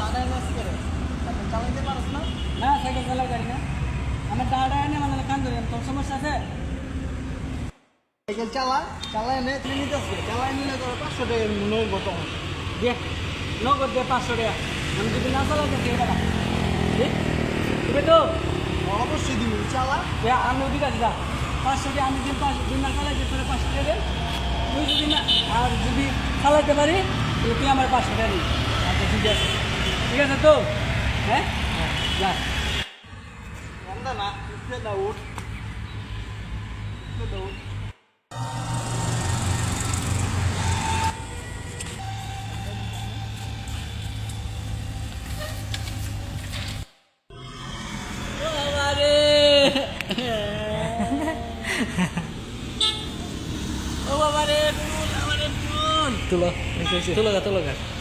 আড়াই মাস করে চালাইতে পারস না না সাইকেল চালাই পারি না আমার এনে মানে কান ধরি তোর সমস্যা আছে সাইকেল চালা চালাই নে তুমি নিতে আসবে চালাই নিলে তোর পাঁচশো টাকা হইব তখন দে নগদ দে পাঁচশো টাকা আমি যদি না দিয়ে টাকা দিবে তো অবশ্যই দিবি চালা আমি ওদিকে আছি যা পাঁচশো টাকা আমি দিন দিন না চালাইতে তোর পাঁচশো টাকা তুই যদি না আর যদি চালাইতে পারি তুই আমার পাঁচশো টাকা দিবি আচ্ছা ঠিক আছে ঠিক আছে তো হ্যাঁ যা না দৌড় দৌড় Tuh loh, tuh loh, tuh loh, tuh loh.